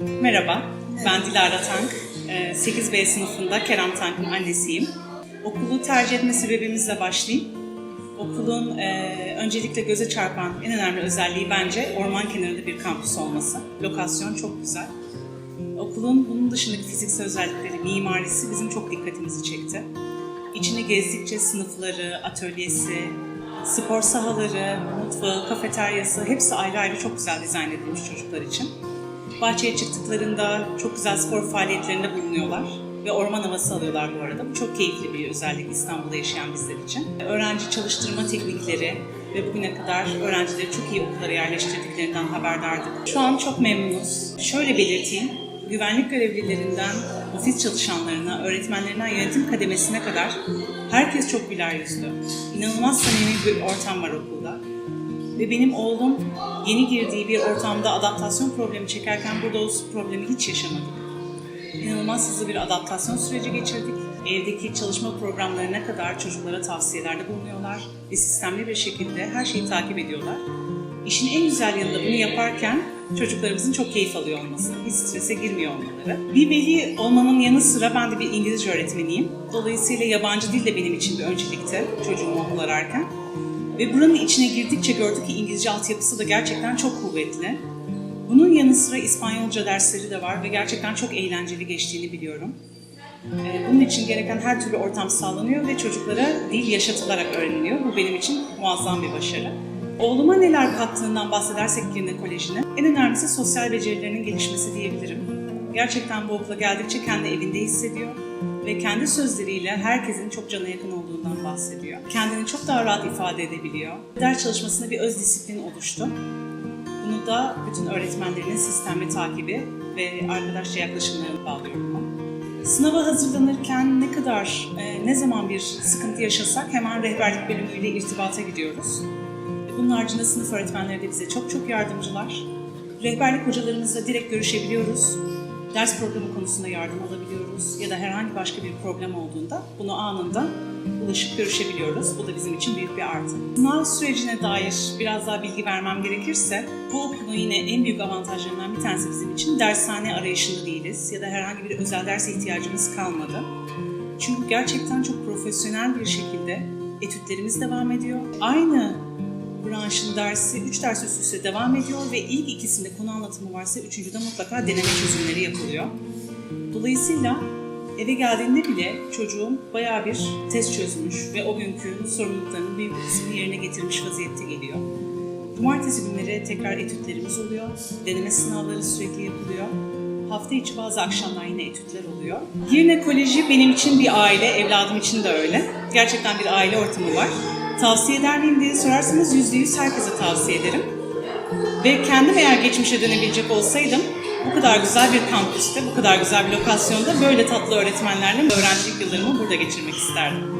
Merhaba, ben Dilara Tank. Ee, 8B sınıfında Kerem Tank'ın annesiyim. Okulu tercih etme sebebimizle başlayayım. Okulun e, öncelikle göze çarpan en önemli özelliği bence orman kenarında bir kampüs olması. Lokasyon çok güzel. Okulun bunun dışındaki fiziksel özellikleri, mimarisi bizim çok dikkatimizi çekti. İçini gezdikçe sınıfları, atölyesi, spor sahaları, mutfağı, kafeteryası hepsi ayrı ayrı çok güzel dizayn edilmiş çocuklar için. Bahçeye çıktıklarında çok güzel spor faaliyetlerinde bulunuyorlar ve orman havası alıyorlar bu arada. Bu çok keyifli bir özellik İstanbul'da yaşayan bizler için. Öğrenci çalıştırma teknikleri ve bugüne kadar öğrencileri çok iyi okullara yerleştirdiklerinden haberdardık. Şu an çok memnunuz. Şöyle belirteyim, güvenlik görevlilerinden ofis çalışanlarına, öğretmenlerinden yönetim kademesine kadar herkes çok güler yüzlü. İnanılmaz samimi bir ortam var okulda. Ve benim oğlum yeni girdiği bir ortamda adaptasyon problemi çekerken burada o problemi hiç yaşamadı. İnanılmaz hızlı bir adaptasyon süreci geçirdik. Evdeki çalışma programlarına kadar çocuklara tavsiyelerde bulunuyorlar ve sistemli bir şekilde her şeyi takip ediyorlar. İşin en güzel yanı da bunu yaparken çocuklarımızın çok keyif alıyor olması, hiç strese girmiyor olmaları. Bir veli olmamın yanı sıra ben de bir İngilizce öğretmeniyim. Dolayısıyla yabancı dil de benim için bir öncelikte çocuğumu okul ararken. Ve buranın içine girdikçe gördük ki İngilizce altyapısı da gerçekten çok kuvvetli. Bunun yanı sıra İspanyolca dersleri de var ve gerçekten çok eğlenceli geçtiğini biliyorum. Ee, Bunun için gereken her türlü ortam sağlanıyor ve çocuklara dil yaşatılarak öğreniliyor. Bu benim için muazzam bir başarı. Oğluma neler kattığından bahsedersek Girne Koleji'ne, en önemlisi sosyal becerilerinin gelişmesi diyebilirim. Gerçekten bu okula geldikçe kendi evinde hissediyor ve kendi sözleriyle herkesin çok cana yakın olduğundan bahsediyor. Kendini çok daha rahat ifade edebiliyor. Ders çalışmasında bir öz disiplin oluştu. Bunu da bütün öğretmenlerinin sistemli takibi ve arkadaşça yaklaşımlarına bağlıyorum. Sınava hazırlanırken ne kadar, e, ne zaman bir sıkıntı yaşasak hemen rehberlik bölümüyle irtibata gidiyoruz. Bunun haricinde sınıf öğretmenleri de bize çok çok yardımcılar. Rehberlik hocalarımızla direkt görüşebiliyoruz. Ders programı konusunda yardım alabiliyoruz ya da herhangi başka bir problem olduğunda bunu anında ulaşıp görüşebiliyoruz. Bu da bizim için büyük bir artı. Sınav sürecine dair biraz daha bilgi vermem gerekirse bu okulun yine en büyük avantajlarından bir tanesi bizim için dershane arayışında değiliz ya da herhangi bir özel ders ihtiyacımız kalmadı. Çünkü gerçekten çok profesyonel bir şekilde etütlerimiz devam ediyor. Aynı branşın dersi 3 ders üst üste devam ediyor ve ilk ikisinde konu anlatımı varsa üçüncüde mutlaka deneme çözümleri yapılıyor. Dolayısıyla eve geldiğinde bile çocuğum bayağı bir test çözmüş ve o günkü sorumluluklarının büyük bir kısmını yerine getirmiş vaziyette geliyor. Cumartesi günleri tekrar etütlerimiz oluyor. Deneme sınavları sürekli yapılıyor. Hafta içi bazı akşamlar yine etütler oluyor. Girne Koleji benim için bir aile, evladım için de öyle. Gerçekten bir aile ortamı var. Tavsiye eder miyim diye sorarsanız yüzde yüz herkese tavsiye ederim. Ve kendim eğer geçmişe dönebilecek olsaydım bu kadar güzel bir kampüste, bu kadar güzel bir lokasyonda böyle tatlı öğretmenlerle öğrencilik yıllarımı burada geçirmek isterdim.